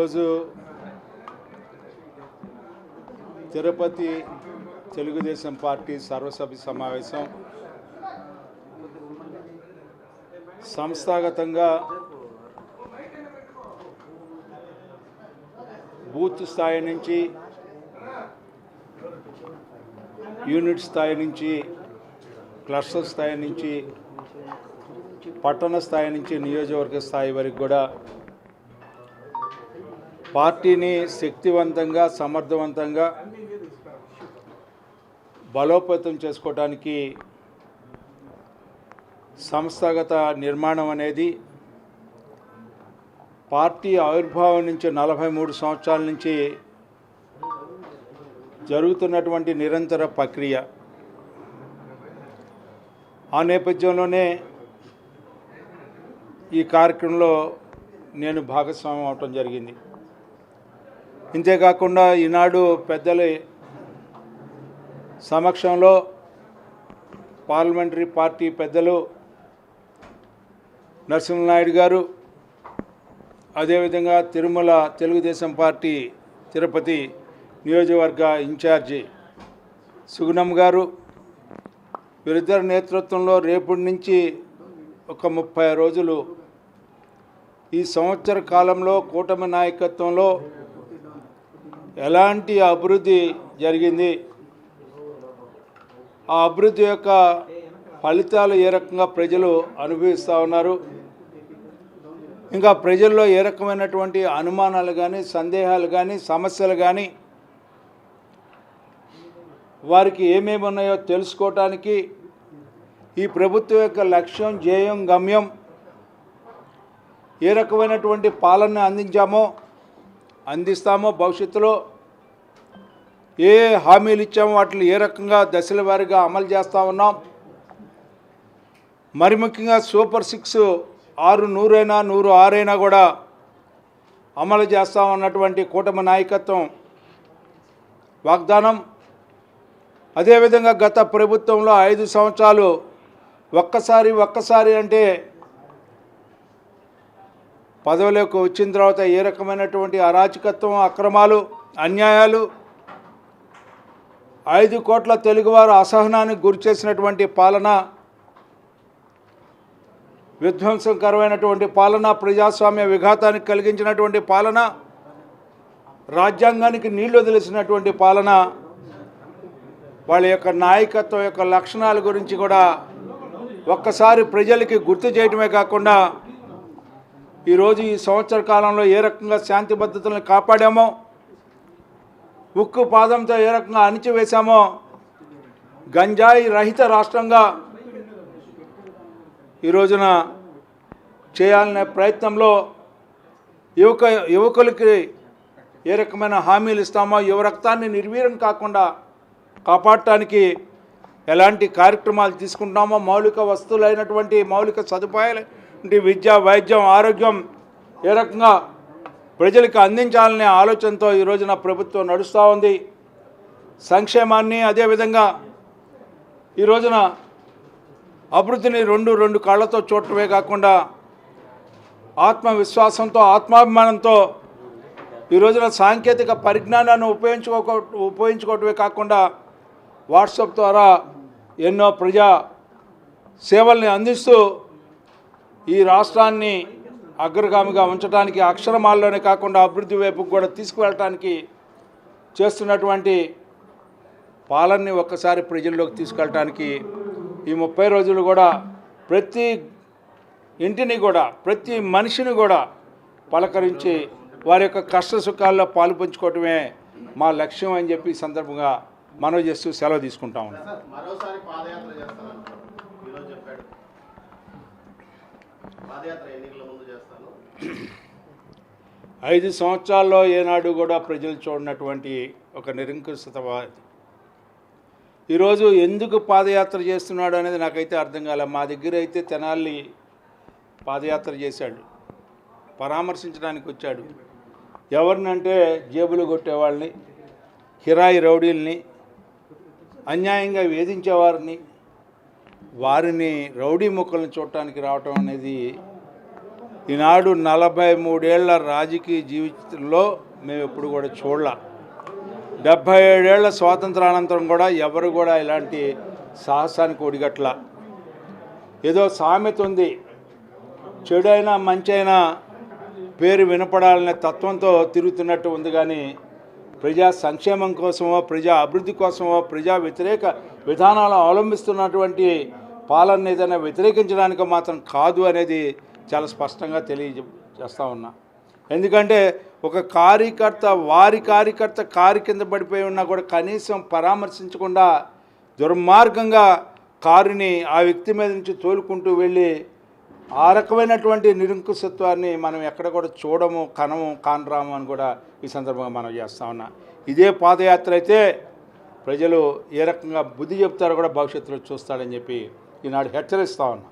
ఈరోజు తిరుపతి తెలుగుదేశం పార్టీ సర్వసభ్య సమావేశం సంస్థాగతంగా బూత్ స్థాయి నుంచి యూనిట్ స్థాయి నుంచి క్లస్టర్ స్థాయి నుంచి పట్టణ స్థాయి నుంచి నియోజకవర్గ స్థాయి వరకు కూడా పార్టీని శక్తివంతంగా సమర్థవంతంగా బలోపేతం చేసుకోవడానికి సంస్థాగత నిర్మాణం అనేది పార్టీ ఆవిర్భావం నుంచి నలభై మూడు సంవత్సరాల నుంచి జరుగుతున్నటువంటి నిరంతర ప్రక్రియ. ఆ నేపథ్యంలోనే ఈ కార్యక్రమంలో నేను భాగస్వామ్యం అవటం జరిగింది. ఇంతేకాకుండా ఈనాడు పెద్దల సమక్షంలో పార్లమెంటరీ పార్టీ పెద్దలు నరసింహనాయుడు గారు అదేవిధంగా తిరుమల తెలుగుదేశం పార్టీ తిరుపతి నియోజకవర్గ ఇన్ఛార్జి సుగుణం గారు వీరిద్దరి నేతృత్వంలో రేపటి నుంచి ఒక ముప్పై రోజులు ఈ సంవత్సర కాలంలో కూటమి నాయకత్వంలో ఎలాంటి అభివృద్ధి జరిగింది? ఆ అభివృద్ధి యొక్క ఫలితాలు ఏ రకంగా ప్రజలు అనుభవిస్తూ ఉన్నారు? ఇంకా ప్రజల్లో ఏ రకమైనటువంటి అనుమానాలు కానీ సందేహాలు కానీ సమస్యలు కానీ వారికి ఏమేమి ఉన్నాయో తెలుసుకోవటానికి ఈ ప్రభుత్వం యొక్క లక్ష్యం ధ్యేయం గమ్యం ఏ రకమైనటువంటి పాలన అందించామో అందిస్తామో భవిష్యత్తులో ఏ హామీలు ఇచ్చామో వాటిని ఏ రకంగా దశల వారీగా అమలు చేస్తూ ఉన్నాం? మరి ముఖ్యంగా సూపర్ సిక్స్ ఆరు నూరైనా నూరు ఆరైనా కూడా అమలు చేస్తామన్నటువంటి కూటమి నాయకత్వం వాగ్దానం. అదేవిధంగా గత ప్రభుత్వంలో ఐదు సంవత్సరాలు ఒక్కసారి ఒక్కసారి అంటే పదవిలోకి వచ్చిన తర్వాత ఏ రకమైనటువంటి అరాచకత్వం అక్రమాలు అన్యాయాలు ఐదు కోట్ల తెలుగువారు అసహనానికి గురి చేసినటువంటి పాలన విధ్వంసకరమైనటువంటి పాలన ప్రజాస్వామ్య విఘాతానికి కలిగించినటువంటి పాలన రాజ్యాంగానికి నీళ్ళు వదిలేసినటువంటి పాలన వాళ్ళ యొక్క నాయకత్వం యొక్క లక్షణాల గురించి కూడా ఒక్కసారి ప్రజలకి గుర్తు చేయటమే కాకుండా ఈరోజు ఈ సంవత్సర కాలంలో ఏ రకంగా శాంతి భద్రతలను కాపాడామో ఉక్కు పాదంతో ఏ రకంగా అణిచివేశామో గంజాయి రహిత రాష్ట్రంగా ఈ రోజున చేయాలనే ప్రయత్నంలో యువక యువకులకి ఏ రకమైన హామీలు ఇస్తామో యువ రక్తాన్ని నిర్వీర్యం కాకుండా కాపాడటానికి ఎలాంటి కార్యక్రమాలు తీసుకుంటామో మౌలిక వస్తువులైనటువంటి మౌలిక సదుపాయాలు విద్య వైద్యం ఆరోగ్యం ఏ రకంగా ప్రజలకు అందించాలనే ఆలోచనతో ఈ రోజున ప్రభుత్వం నడుస్తూ ఉంది. సంక్షేమాన్ని అదేవిధంగా ఈ రోజున అభివృద్ధిని రెండు రెండు కళ్ళతో చూడటమే కాకుండా ఆత్మవిశ్వాసంతో ఆత్మాభిమానంతో ఈ రోజున సాంకేతిక పరిజ్ఞానాన్ని ఉపయోగించుకో ఉపయోగించుకోవటమే కాకుండా వాట్సాప్ ద్వారా ఎన్నో ప్రజా సేవల్ని అందిస్తూ ఈ రాష్ట్రాన్ని అగ్రగామిగా ఉంచడానికి అక్షరమాల్లోనే కాకుండా అభివృద్ధి వైపుకు కూడా తీసుకువెళ్ళటానికి చేస్తున్నటువంటి పాలనని ఒక్కసారి ప్రజల్లోకి తీసుకెళ్ళటానికి ఈ ముప్పై రోజులు కూడా ప్రతి ఇంటిని కూడా ప్రతి మనిషిని కూడా పలకరించి వారి యొక్క కష్ట సుఖాల్లో పాలు పంచుకోవటమే మా లక్ష్యం అని చెప్పి సందర్భంగా మనవి చేస్తూ సెలవు తీసుకుంటా ఉన్నాం సార్ మరోసారి పాదయాత్ర చేస్తానంటారు ఈరోజు చెప్పాడు పాదయాత్ర ఎన్నికల ముందు చేస్తాను ఐదు సంవత్సరాల్లో ఏనాడు కూడా ప్రజలు చూడనటువంటి ఒక నిరంకుశతవాది ఈరోజు ఎందుకు పాదయాత్ర చేస్తున్నాడు అనేది నాకైతే అర్థం కాలే. మా దగ్గర అయితే తెనాలి పాదయాత్ర చేశాడు. పరామర్శించడానికి వచ్చాడు. ఎవరినంటే జేబులు కొట్టేవాళ్ళని కిరాయి రౌడీల్ని అన్యాయంగా వేధించేవారిని వారిని రౌడీ ముక్కలను చూడటానికి రావటం అనేది ఈనాడు నలభై మూడేళ్ళ రాజకీయ జీవితంలో మేము ఎప్పుడు కూడా చూడలే. డెబ్భై ఏడేళ్ళ స్వాతంత్రానంతరం కూడా ఎవరు కూడా ఇలాంటి సాహసానికి ఒడిగట్ల ఏదో సామెత ఉంది. చెడైనా మంచైనా పేరు వినపడాలనే తత్వంతో తిరుగుతున్నట్టు ఉంది కానీ ప్రజా సంక్షేమం కోసమో ప్రజా అభివృద్ధి కోసమో ప్రజా వ్యతిరేక విధానాలు అవలంబిస్తున్నటువంటి పాలన ఏదైనా వ్యతిరేకించడానికి మాత్రం కాదు అనేది చాలా స్పష్టంగా తెలియజేస్తా ఉన్నా. ఎందుకంటే ఒక కార్యకర్త వారి కార్యకర్త కారు కింద పడిపోయి ఉన్నా కూడా కనీసం పరామర్శించకుండా దుర్మార్గంగా కారుని ఆ వ్యక్తి మీద నుంచి తోలుకుంటూ వెళ్ళి ఆ రకమైనటువంటి నిరంకుశత్వాన్ని మనం ఎక్కడ కూడా చూడము కనము కానరాము అని కూడా ఈ సందర్భంగా మనం చేస్తా ఉన్నా. ఇదే పాదయాత్ర అయితే ప్రజలు ఏ రకంగా బుద్ధి చెప్తారో కూడా భవిష్యత్తులో చూస్తాడని చెప్పి ఈనాడు హెచ్చరిస్తా ఉన్నా.